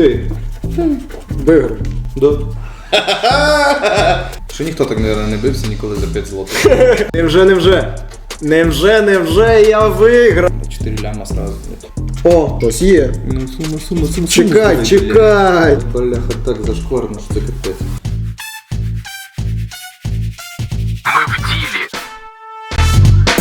Ти. Бигр. Да. Що ніхто так, мабуть, не бився ніколи за 5 злотих. Невже, невже? Невже, невже я виграв? 4 ляма сразу. О, щось є. Ну, сума, сума, сума. Чекай, чекай. Бляха, так зашкварно, що це капець.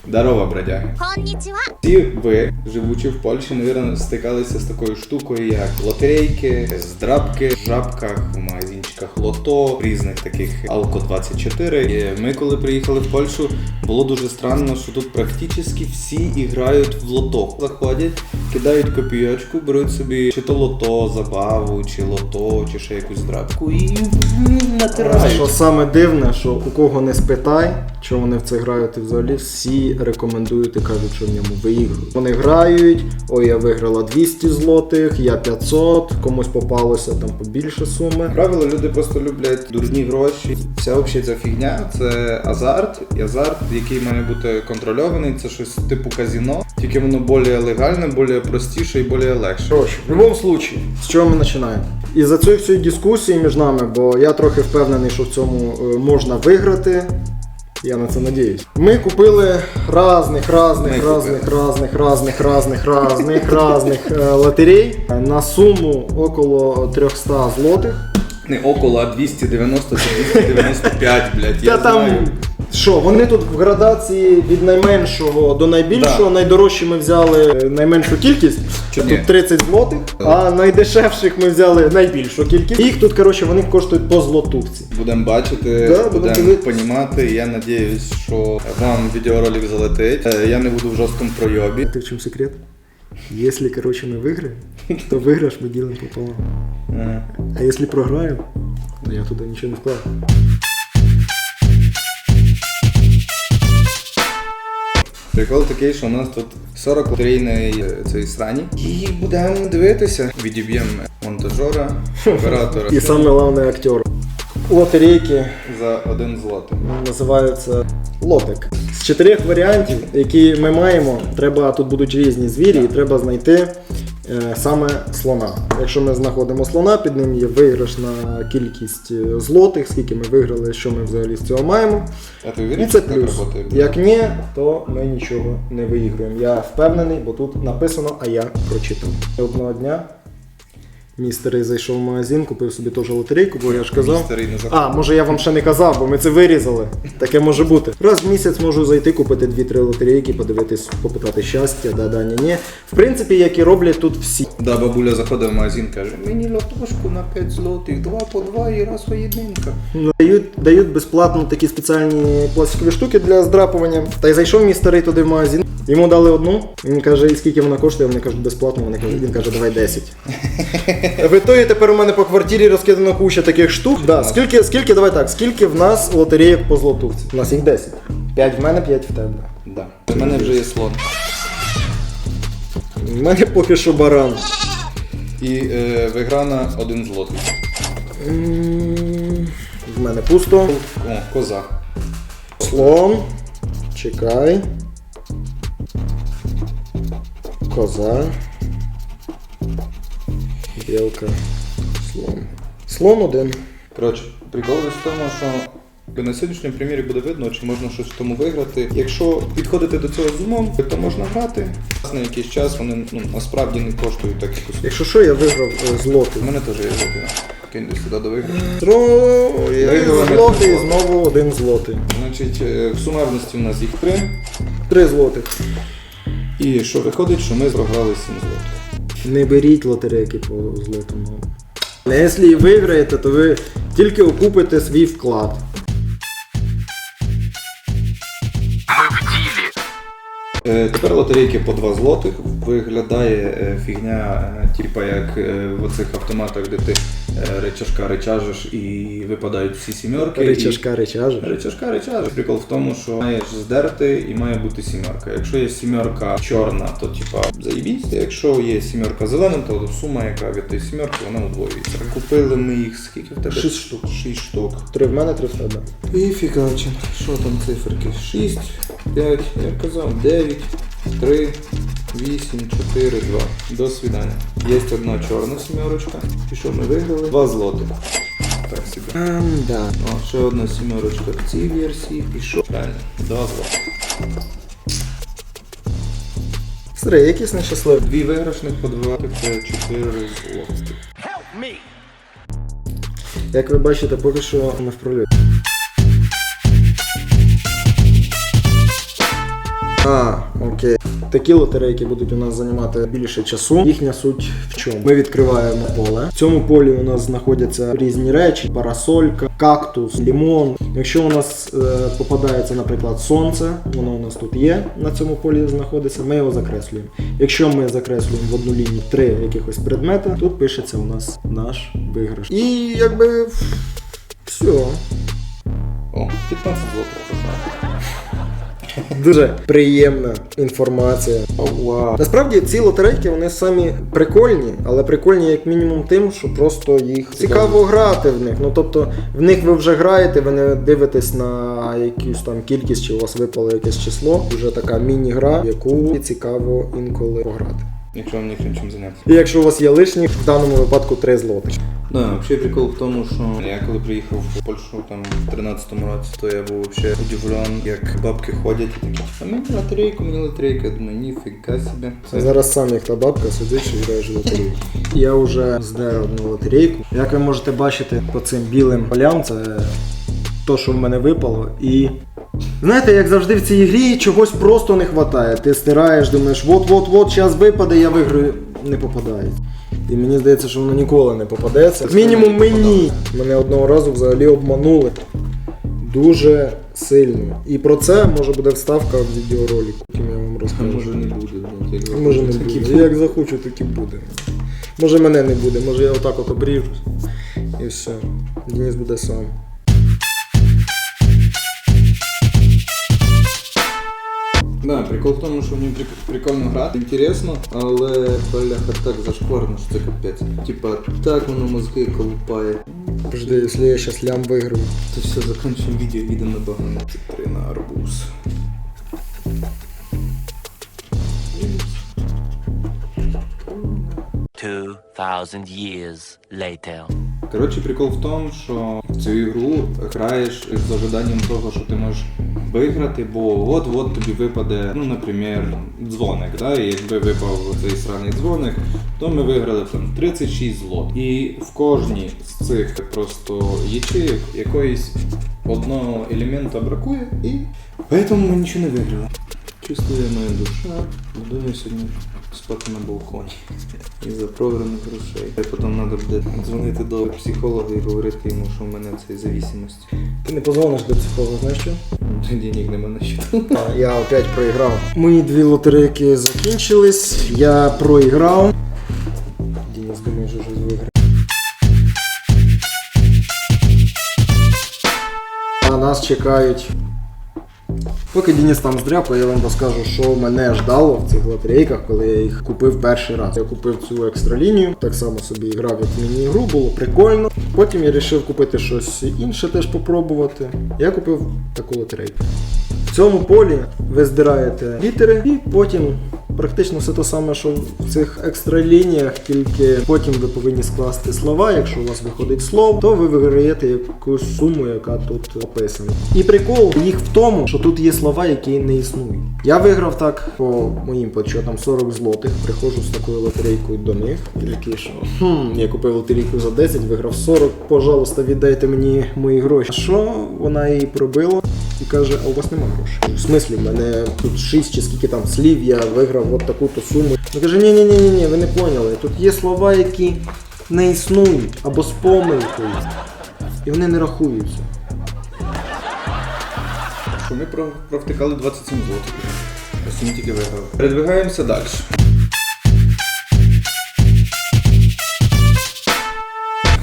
Здарова, бродяги. Коннічіва. Всі ви, живучи в Польщі, мабуть, стикалися з такою штукою, як лотерейки, здрабки, в жабках, в магазинчиках лото, різних таких Алко 24. І Ми, коли приїхали в Польщу, було дуже странно, що тут практично всі грають в лото. Заходять, кидають копійочку, беруть собі чи то лото, забаву, чи лото, чи ще якусь здрабку і натирають. Що саме дивне, що у кого не спитай, що вони в це грають, і взагалі всі рекомендують і кажуть, що в ньому виіграють. Вони грають, ой, я виграла 200 злотих, я 500, комусь попалося там побільше суми. Правило, люди просто люблять дурні гроші. Вся взагалі ця фігня це азарт, і азарт, який має бути контрольований, це щось типу казіно, тільки воно більш легальне, більш простіше і більш легше. Коротше, в будь-якому випадку, з чого ми починаємо? І за цієї всієї дискусії між нами, бо я трохи впевнений, що в цьому е, можна виграти. Я на це надіюсь. Ми купили разних, разних, разних, разних, разних, разних, разних, разних е, лотерей на суму около 300 злотих. Не около, а 290-295, блядь. Я знаю. Що, вони тут в градації від найменшого до найбільшого. Да. Найдорожчі ми взяли найменшу кількість, Чи тут 30 злотих, а найдешевших ми взяли найбільшу кількість. Їх тут, коротше, вони коштують по злотувці. Будемо бачити, Да, будемо понімати. Я надіюсь, що вам відеоролик залетить. Е, Я не буду в жорсткому пройобі. Ти в чому секрет? Якщо, коротше, ми виграємо, то виграш ми ділимо пополам. Е, А якщо програємо, то я туди нічого не вкладу. Прикол такий, що у нас тут 40 трійної цієї срані. І будемо дивитися. Відіб'ємо монтажера, оператора І саме головне актер. Лотерейки за один злотий. називаються лотик. З чотирьох варіантів, які ми маємо, треба тут будуть різні звірі, і треба знайти саме слона. Якщо ми знаходимо слона, під ним є виграшна кількість е, злотих, скільки ми виграли, що ми взагалі з цього маємо. А ти І це плюс. Як ні, то ми нічого не виіграємо. Я впевнений, бо тут написано, а я прочитав. Одного дня мій старий зайшов в магазин, купив собі теж лотерейку, бо я ж казав. Мій старий не заходить. А, може я вам ще не казав, бо ми це вирізали. Таке може бути. Раз в місяць можу зайти, купити 2-3 лотерейки, подивитись, попитати щастя, да-да, ні-ні. В принципі, як і роблять тут всі. Да, бабуля заходить в магазин, каже, мені лотошку на 5 злотих, 2 по 2 і раз поєдинка. Дають, дають безплатно такі спеціальні пластикові штуки для здрапування. Та й зайшов мій старий туди в магазин. Йому дали одну. Він каже, і скільки вона коштує? Вони кажуть, безплатно. Вони кажуть, він каже, давай 10. В ітогі тепер у мене по квартирі розкидано куча таких штук. Да, скільки, скільки, давай так, скільки в нас лотереїк по злотувці? У нас їх 10. 5 в мене, 5 в тебе. Да. У мене вже є слон. У мене поки що баран. І е, виграна один злотий. М, В мене пусто. О, коза. Слон. Чекай. Коза. Білка. Слон. Слон один. Коротше, прикол в тому, що на сьогоднішньому примірі буде видно, чи можна щось в тому виграти. Якщо підходити до цього з умом, то можна грати. На якийсь час вони ну, насправді не коштують так якось. Якщо що, я виграв е, У мене теж є злотий. Кинь сюди до. Виграв злотий, один знову один злотий. Значить, е, в сумарності в нас їх три. Три злотих. І що виходить, що ми програли 7 злотих. Не беріть лотерейки по злотому. Якщо виграєте, то ви тільки окупите свій вклад. Тепер лотерейки по 2 злотих. Виглядає е, фігня, е, типа як е, в оцих автоматах, де ти е, речашка речажиш і випадають всі сімерки. Речашка речаже. І... Речашка речажиш. Прикол в тому, що маєш здерти і має бути сімерка. Якщо є сімерка чорна, то типа заїбісь. Якщо є сімерка зелена, то сума, яка від тієї сімерки, вона удвоюється. Купили ми їх скільки в тебе? Шість штук. 6 штук. Три в мене, три в тебе. І фігачин. Що там циферки? 6, 5, я казав, 9, 3, 8, 4, 2. До свидання. Є одна чорна сімерочка. І що ми виграли? Два злотих. Так собі. Ем, да. О, ще одна сімерочка в цій версії. І що? Правильно, два злотих. Сири, якийсь нещасливий. Дві виграшних по два, це 4 злотих. Як ви бачите, поки що не в А, окей. Такі лотерейки будуть у нас займати більше часу. Їхня суть в чому? Ми відкриваємо поле. В цьому полі у нас знаходяться різні речі: парасолька, кактус, лімон. Якщо у нас е, попадається, наприклад, сонце, воно у нас тут є на цьому полі знаходиться, ми його закреслюємо. Якщо ми закреслюємо в одну лінію три якихось предмета, тут пишеться у нас наш виграш. І якби все. О, 15 злотих. Дуже приємна інформація. Вау. Насправді ці лотерейки вони самі прикольні, але прикольні як мінімум тим, що просто їх цікаво грати в них. Ну тобто в них ви вже граєте, ви не дивитесь на якусь там кількість, чи у вас випало якесь число. Вже така міні-гра, в яку цікаво інколи пограти. Якщо вам нічим чим зайнятися. І якщо у вас є лишні, в даному випадку 3 злотих. Да, вообще прикол в тому, що я коли приїхав в Польщу там в 13-му році, то я був вообще удивлен, як бабки ходять і такі, а мені лотерейку, мені лотерейка, я думаю, ніфіга собі. Це Зараз сам як та бабка сидиш і граєш в лотерейку. Я вже здер одну лотерейку. Як ви можете бачити по цим білим полям, це то, що в мене випало. І знаєте, як завжди в цій грі чогось просто не вистачає. Ти стираєш, думаєш, от-от-от, час випаде, я виграю. Не попадає. І мені здається, що воно ніколи не попадеться. Мінімум мені. Мене одного разу взагалі обманули. Дуже сильно. І про це може буде вставка в відеоролику, яким я вам А розкажу. може не буде, як Може не буде. Як захочу, так і буде. Може мене не буде, може я отак от обріжусь. І все. Денис буде сам. Да, прикол в тому, що в ній прикольно грати, інтересно, але бляха так зашкварно, що це капець. Типа, так воно мозги колупає. Подожди, якщо я зараз лям виграю. То все, закінчимо відео, їдемо на багано. Це три на арбуз. Two thousand years later. Коротше, прикол в тому, що в цю ігру граєш з ожиданням того, що ти можеш виграти, бо от-от тобі випаде, ну, наприклад, дзвоник. Да? І якби випав цей сраний дзвоник, то ми виграли там 36 злот. І в кожній з цих просто ячеїв якоїсь одного елемента бракує, і поэтому ми нічого не виграли. Чистує моя душа, буду я сьогодні спати на балконі. Із-за програних грошей. А потім треба буде дзвонити до психолога і говорити йому, що в мене це зависимость. Ти не позвониш до психолога, знаєш що? Денег нема на. А, Я опять проіграв. Мої дві лотерейки закінчились. Я проіграв. Денис думає, що щось виграє. А нас чекають. Поки Дініс там здряпає, я вам розкажу, що мене ждало в цих лотерейках, коли я їх купив перший раз. Я купив цю екстралінію, так само собі грав як міні-ігру, було прикольно. Потім я вирішив купити щось інше теж попробувати. Я купив таку лотерейку. В цьому полі ви здираєте літери і потім практично все те саме, що в цих екстралініях, тільки потім ви повинні скласти слова. Якщо у вас виходить слово, то ви виграєте якусь суму, яка тут описана. І прикол їх в тому, що тут є слова, які не існують. Я виграв так по моїм подсчетам 40 злотих. Приходжу з такою лотерейкою до них. Такий, що хм, я купив лотерейку за 10, виграв 40. Пожалуйста, віддайте мені мої гроші. Що вона її пробила? і каже, а у вас нема грошей. В смислі, в мене тут 6 чи скільки там слів, я виграв от таку-то суму. Він каже, ні ні ні ні ні ви не поняли. Тут є слова, які не існують або з помилкою. І вони не рахуються. Що ми провтикали 27 злотих. Ми тільки виграв. Передвигаємося далі.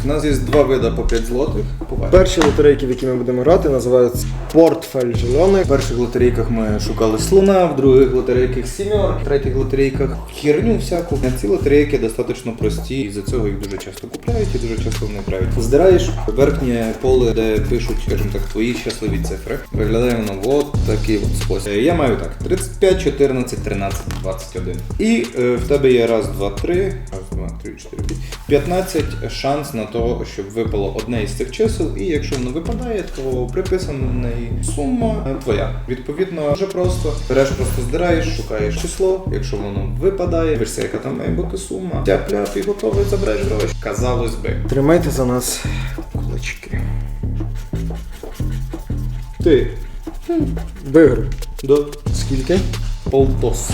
У нас є два види по 5 злотих. Побачимо. Перші лотерейки, в які ми будемо грати, називаються портфель зелений. В перших лотерейках ми шукали слона, в других лотерейках сімерки, в третіх лотерейках херню всяку. Ці лотерейки достатньо прості, і за цього їх дуже часто купляють і дуже часто вони грають. Здираєш верхнє поле, де пишуть, скажімо так, твої щасливі цифри. Виглядає воно от такий от спосіб. Я маю так: 35, 14, 13, 21. І е, в тебе є раз, два, три, раз, два, три, чотири, п'ять. 15 шанс на того, щоб випало одне із цих чисел, і якщо воно випадає, то приписана сума е, твоя. Відповідно, дуже просто береш, просто здираєш, шукаєш число. Якщо воно випадає, дивишся, яка там має бути сума. Тяп-ляп і готовий забереш гроші. Казалось би. Тримайте за нас кулачки. Ти Виграв. до Скільки? Полтос.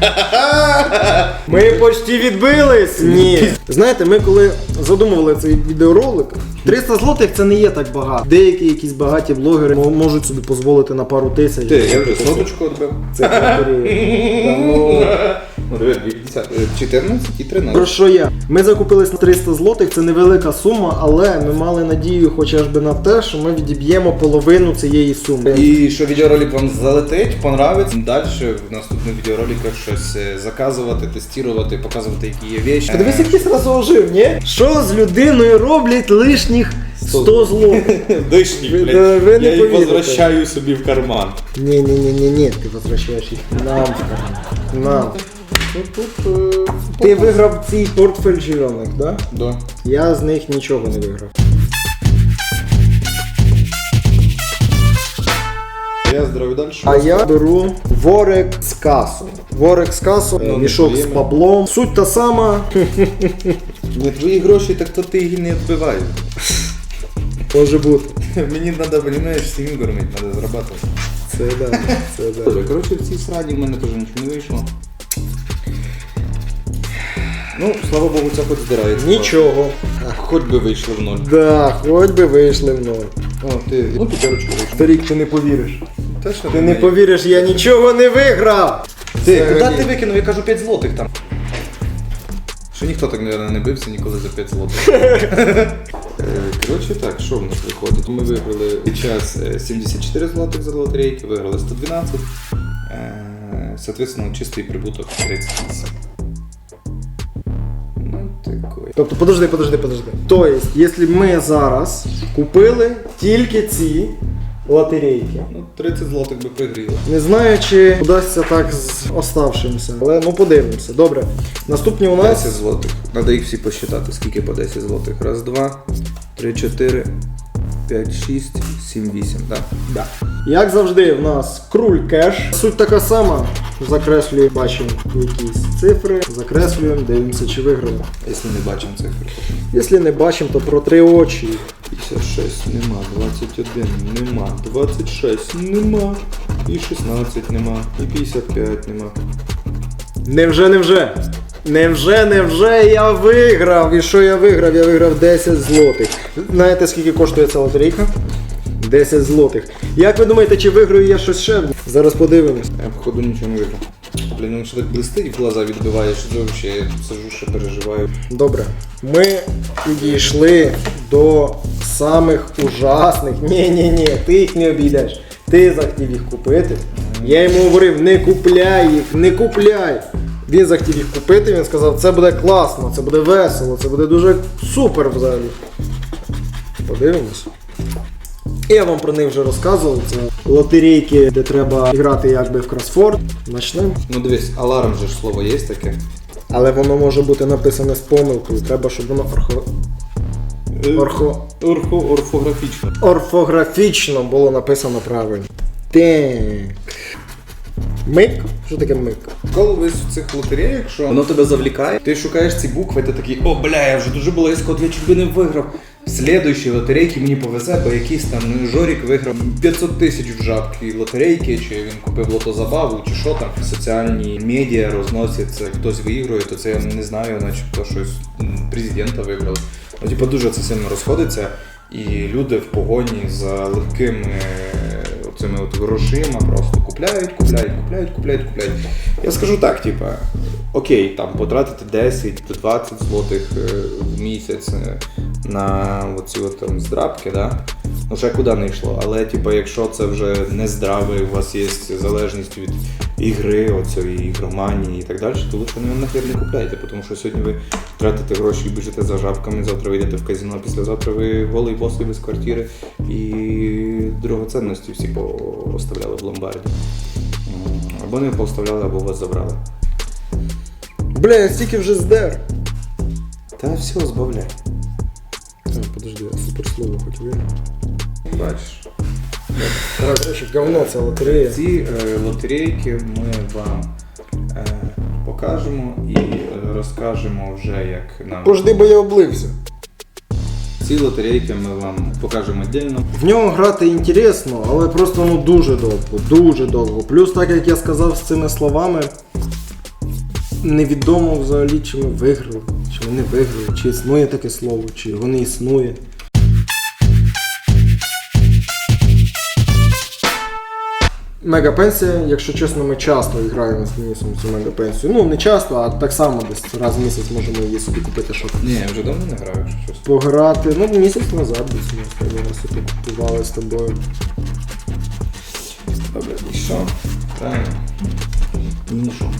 Ми почти відбились! Ні. Знаєте, ми коли задумували цей відеоролик, 300 злотих це не є так багато. Деякі якісь багаті блогери мо- можуть собі дозволити на пару тисяч. Ти, я вже соточку відбив. Це ну, Ну, диви, 50, е, 14 і 13. Про що я? Ми закупились на 300 злотих, це невелика сума, але ми мали надію хоча б на те, що ми відіб'ємо половину цієї суми. І що відеоролик вам залетить, понравиться. Далі в наступних відеороликах щось е, заказувати, тестувати, показувати, які є вещи. Подивись, який сразу ожив, ні? Що з людиною роблять лишніх 100 злотих? Дишні, блядь. ви не Я їх повірите. возвращаю собі в карман. Ні, ні, ні, ні, ні, ти возвращаєш їх нам в карман. Нам. Ти виграв цей портфель зелених, да? Да. Я з них нічого не виграв. Я здравий далі. А я беру ворек з касу. Ворек з касу, Ну, мішок з баблом. Суть та сама. Не твої гроші, так то ти їх не відбиваєш. Може бути. Мені треба, розумієш, сім'ю кормити, треба зарабатувати. Це да, це да. Коротше, в цій сраді в мене теж нічого не вийшло. Ну, слава Богу, це хоч здирається. Нічого. Хоч би вийшло в ноль. Да, хоч би вийшли в ноль. О, ти, ну п'ятерочку вийшло. Старік, ти не повіриш. Та що Ти не повіриш, я нічого не виграв. Ти, куди ти викинув? Я кажу 5 злотих там. Що ніхто так, мабуть, не бився ніколи за 5 злотих. Е, Коротше так, що в нас виходить? Ми виграли під час е, 74 злотих за лотерейки, виграли 112. Е, Соответственно, чистий прибуток 38. Тобто, подожди, подожди, подожди. Тобто, якщо ми зараз купили тільки ці лотерейки, Ну, 30 злотих би пригріло. не знаю, чи вдасться так з оставшимся, але ну подивимося. Добре. Наступні у нас. 10 злотих. Надо їх всі посчитати, скільки по 10 злотих. Раз, два, три, чотири, п'ять, шість, сім, вісім. Да. Да. Як завжди, в нас круль кеш. Суть така сама. Закреслюємо, бачимо якісь цифри, закреслюємо, дивимося, чи виграли. Якщо не бачимо цифри. Якщо не бачимо, то про три очі. 56 нема, 21 нема, 26 нема, і 16 нема, і 55 нема. Невже, невже? Невже, невже я виграв? І що я виграв? Я виграв 10 злотих. Знаєте, скільки коштує ця лотерейка? 10 злотих. Як ви думаєте, чи виграю я щось ще? Зараз подивимось. Я походу нічого не виграв. Блін, ну що так блистить в глаза відбиваєш, що взагалі я тут сижу, ще переживаю. Добре. Ми підійшли до самих ужасних. Ні, ні, ні, ти їх не обійдеш. Ти захотів їх купити. Я йому говорив, не купляй їх, не купляй. Він захотів їх купити, він сказав, це буде класно, це буде весело, це буде дуже супер взагалі. Подивимось. Я вам про них вже розказував. Це лотерейки, де треба грати якби в кросфорд. Начнемо. Ну дивись, аларм же ж слово є таке. Але воно може бути написане з помилкою. Треба, щоб воно орхо... орхо... Орфо, орфографічно. орфографічно було написано правильно. Так. Мик? Що таке мик? Коли ви в цих лотереях, що воно тебе завлікає, ти шукаєш ці букви, ти такий, о, бля, я вже дуже близько, от я чуть би не виграв. В слідуючій лотерейці мені повезе, бо якийсь там ну, Жорік виграв 500 тисяч в жабки лотерейки, чи він купив лотозабаву, чи що там. Соціальні медіа розносять це, хтось виігрує, то це я не знаю, начебто щось президента виграли. Ну, типу, дуже це сильно розходиться, і люди в погоні за легкими цими от грошима просто купляють, купляють, купляють, купляють, купляють. Я скажу так, типа, окей, там потратити 10 до 20 злотих е, в місяць е, на оці от там здрабки, да? Ну ще куди не йшло. Але типа, якщо це вже не здраве, у вас є залежність від ігри, оцієї ігроманії і так далі, то лучше не нахер не купляйте, тому що сьогодні ви тратите гроші і біжите за жабками, завтра ви йдете в казино, післязавтра ви голий босий без квартири і дорогоцінності всі поставляли в ломбарді. Або не поставляли, або вас забрали. Бля, я стільки вже здер. Та все, збавляй. Так, подожди, я суперслово виграв. Бачиш. Короче, говно це лотерея. Ці е, лотерейки ми вам е, покажемо і е, розкажемо вже, як нам. Пожди, бо я облився. Ці лотерейки ми вам покажемо віддільно. В нього грати інтересно, але просто ну дуже довго, дуже довго. Плюс, так як я сказав з цими словами, невідомо взагалі, чи ми виграли, чи ми не виграли, чи існує таке слово, чи його не існує. Мегапенсія, якщо чесно, ми часто граємо з Денисом цю мегапенсію. Ну, не часто, а так само десь раз в місяць можемо її собі купити, щоб Ні, я вже давно не граю, якщо щось. пограти. Ну, місяць назад десь ми останній раз тут купували з тобою. Добре, і що? Правильно. Ну що?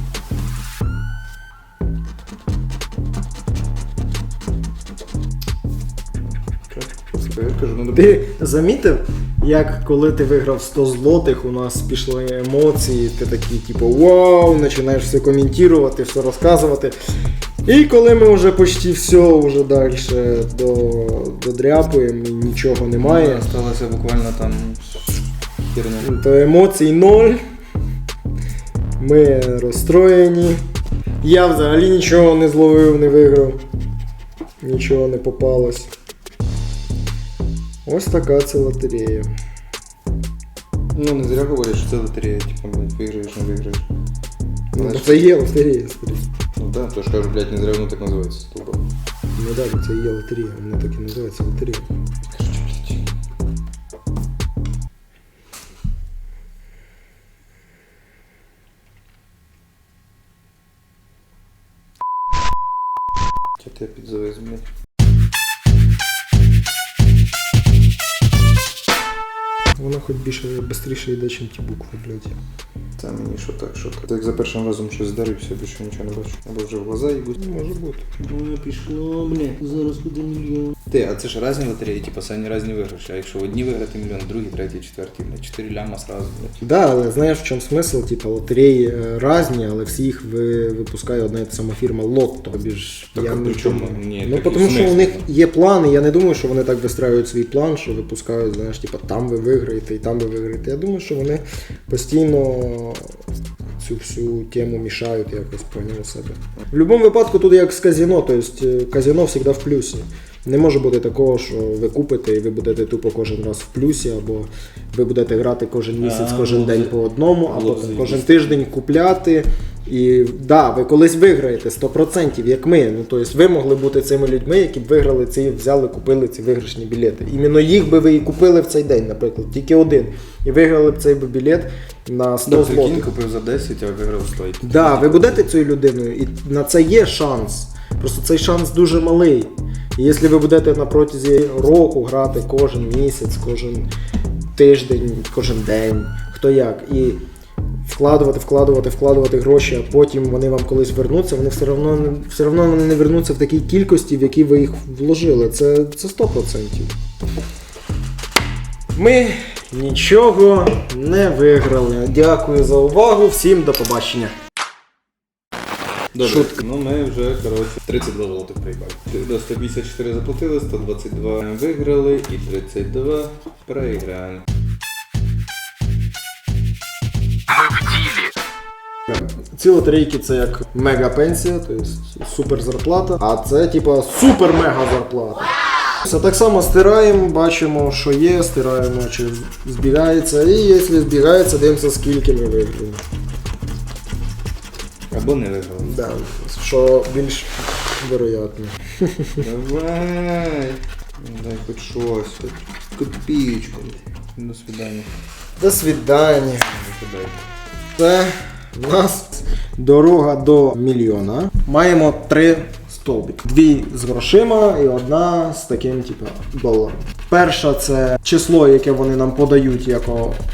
Я кажу, ну Ти замітив, як коли ти виграв 100 злотих, у нас пішли емоції, ти такий, типу, вау, починаєш все коментувати, все розказувати. І коли ми вже почти все вже далі до, додряпуємо і нічого немає, Осталося буквально там херня. то емоцій ноль. Ми розстроєні. Я взагалі нічого не зловив, не виграв. Нічого не попалось. Ось така це лотерея. Ну не зря говорять, що це лотерея, типу, блядь, виграєш, не виграєш. Ну, Знаєш, це є лотерея, старий. Ну да, то ж кажу, блядь, не зря воно так називається ступа. Ну так, бо це є лотерея, вона так і називається лотерея. Хоч більше швидше йде, ніж ті букви, блядь. Та мені що так, що так. Так за першим разом щось здарився, все більше нічого не бачу. Або вже в глаза їбуть. Може бути. Воно пішло, бля, зараз буде мільйон. Ти, а це ж різні лотереї, типу, самі різні виграші. А якщо в одній виграти мільйон, другі, третій, четвертий, блядь, чотири ляма сразу, блядь. Да, але знаєш в чому смисл? Типа лотереї е, різні, але всі їх ви, випускає одна і та сама фірма Лотто. Тобі ж Так, а при чому? Ні, ну так і тому що у них є плани. Я не думаю, що вони так вистраюють свій план, що випускають, знаєш, типа там ви виграєте і там ви виграєте. Я думаю, що вони постійно цю всю тему мішають якось поняв себе. В будь-якому випадку тут як з казино, тобто казино завжди в плюсі. Не може бути такого, що ви купите і ви будете тупо кожен раз в плюсі, або ви будете грати кожен місяць, А, кожен ну, день по одному, а було б потім кожен тиждень купляти. І да, ви колись виграєте 100%, як ми. Ну тобто ви могли бути цими людьми, які б виграли ці, взяли, купили ці виграшні білети. Іменно їх би ви і купили в цей день, наприклад, тільки один. І виграли б цей би білет на 100 Да, прикинь, купив за 10, а виграв 100. Да, ви будете цією людиною, і на це є шанс. Просто цей шанс дуже малий. І якщо ви будете на протязі року грати кожен місяць, кожен тиждень, кожен день, хто як, і вкладувати, вкладувати, вкладувати гроші, а потім вони вам колись вернуться, вони все одно, все одно вони не вернуться в такій кількості, в які ви їх вложили. Це, це 100%. Ми нічого не виграли. Дякую за увагу. Всім до побачення. Добре, Шутка. ну ми вже, коротше, 32 золотих приїхали. 154 заплатили, 122 виграли і 32 проіграли. Ці лотерейки це як мега пенсія, тобто супер зарплата, а це типа супер мега зарплата. Все так само стираємо, бачимо, що є, стираємо, чи збігається, і якщо збігається, дивимося, скільки ми виграли. Або не виграли. Да, що більш вероятно. Давай. Дай хоч щось, копійку. До свидання. До свидання. Це у нас Дорога до мільйона. Маємо три столбики. Дві з грошима і одна з таким, типу, доларом. Перша це число, яке вони нам подають як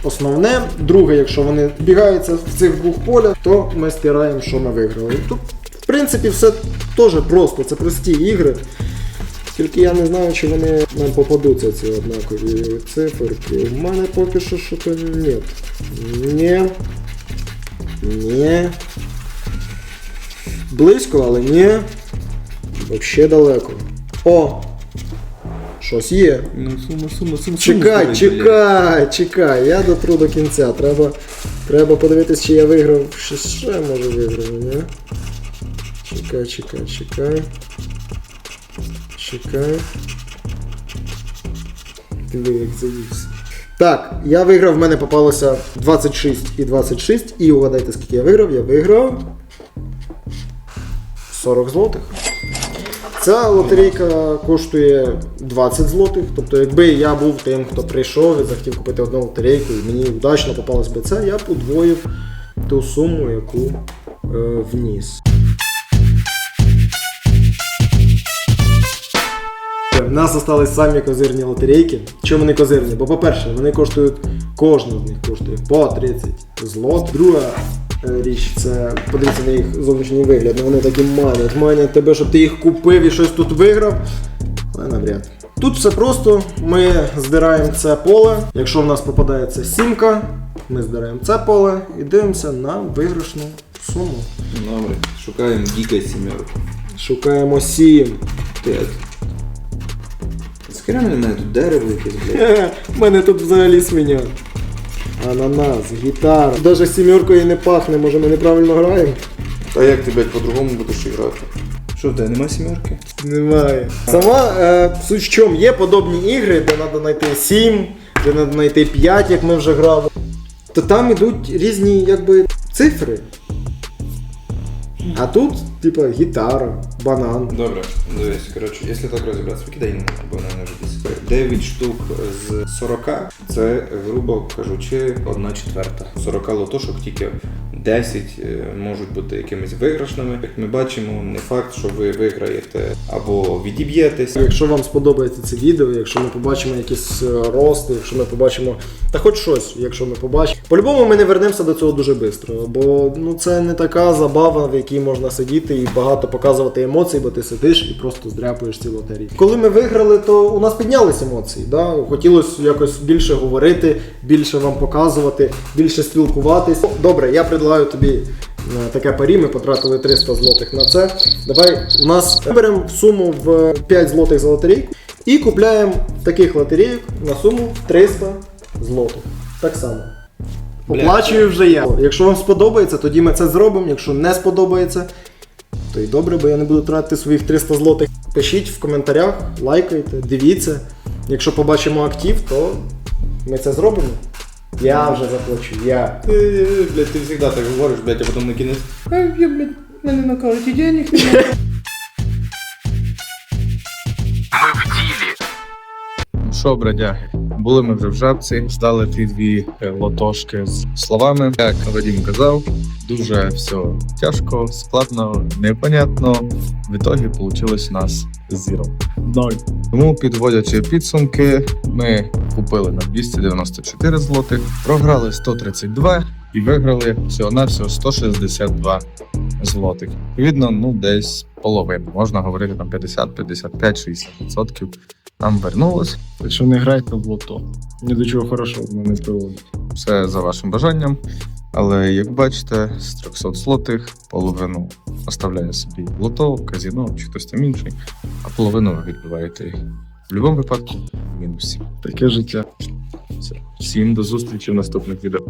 основне. Друге, якщо вони збігаються в цих двох полях, то ми стираємо, що ми виграли. Тут, в принципі, все теж просто, це прості ігри. Тільки я не знаю, чи вони нам попадуться ці однакові циферки. У мене поки що що то ні. Ні. Ні. Близько, але ні. Взагалі далеко. О! Щось є. Ну, сума, сума, сума. Чекай, чекай, чекай. Я дотру до кінця. Треба, треба подивитись, чи я виграв. Що ще може виграв, ні? Чекай, чекай, чекай. Чекай. Диви, як завівся. Так, я виграв, в мене попалося 26 і 26. І угадайте, скільки я виграв. Я виграв 40 злотих. Ця лотерейка коштує 20 злотих. Тобто, якби я був тим, хто прийшов і захотів купити одну лотерейку, і мені удачно попалось би це, я б удвоїв ту суму, яку е, вніс. У нас залишились самі козирні лотерейки. Чому вони козирні? Бо, по-перше, вони коштують, кожна з них коштує по 30 злот. Друга річ це подивіться на їх зовнішній вигляд. Ну, вони такі манять, манять тебе, щоб ти їх купив і щось тут виграв. Але навряд. Тут все просто. Ми здираємо це поле. Якщо в нас попадається сімка, ми здираємо це поле і дивимося на виграшну суму. Добре, шукаємо Гіка сімерку. Шукаємо 7. П'ять. В мене тут дерево якесь, блядь. У мене тут взагалі свиня. Ананас, гітара. Даже сімеркою не пахне, може ми неправильно граємо? А як ти, блядь, по-другому будеш грати? Що, в тебе немає сімерки? Немає. Сама е, суть в чому, є подобні ігри, де треба знайти 7, де треба знайти 5, як ми вже грали. То там ідуть різні якби, цифри. А тут, типа, гітара, банан. Добре, дивись, коротше, якщо так розібратися, викидай не вже 9 штук з 40 це, грубо кажучи, 1 четверта. 40 лотошок тільки 10 е, можуть бути якимись виграшними. Як ми бачимо, не факт, що ви виграєте або відіб'єтесь. Якщо вам сподобається це відео, якщо ми побачимо якісь е, рости, якщо ми побачимо. Та хоч щось, якщо ми побачимо. По-любому ми не вернемося до цього дуже швидко, бо ну це не така забава, в якій можна сидіти і багато показувати емоцій, бо ти сидиш і просто здряпуєш ці лотерії. Коли ми виграли, то у нас піднялись емоції. Да? Хотілося якось більше говорити, більше вам показувати, більше спілкуватись. Добре, я предлагаю тобі е, таке парі, ми потратили 300 злотих на це. Давай у нас беремо суму в 5 злотих за лотерейку і купляємо таких лотерейок на суму 300 злотих. Так само. Оплачую вже я. Якщо вам сподобається, тоді ми це зробимо. Якщо не сподобається, то й добре, бо я не буду тратити своїх 300 злотих. Пишіть в коментарях, лайкайте, дивіться. Якщо побачимо актив, то ми це зробимо. Я вже заплачу, я. Ти, блядь, ти завжди так говориш, блядь, а потім на кінець. А я, блядь, мене на карті денег немає. Ну Що, бродяги, були ми вже в жабці, здали ті дві е, лотошки з словами. Як Вадим казав, дуже все тяжко, складно, непонятно. В ітогі вийшло у нас зіро. Ноль. Тому, підводячи підсумки, ми купили на 294 злотих, програли 132 і виграли всього на всього 162 злотих. Відповідно, ну десь половину. Можна говорити там 50, 55, 60 відсотків нам вернулось. Так що не грайте в лото. Ні до чого хорошого воно не приводить. Все за вашим бажанням. Але як бачите, з 300 злотих половину оставляє собі лото, казіно чи хтось там інший, а половину ви відбиваєте в будь-якому випадку мінусі. Таке життя. Все. Всім до зустрічі в наступних відео.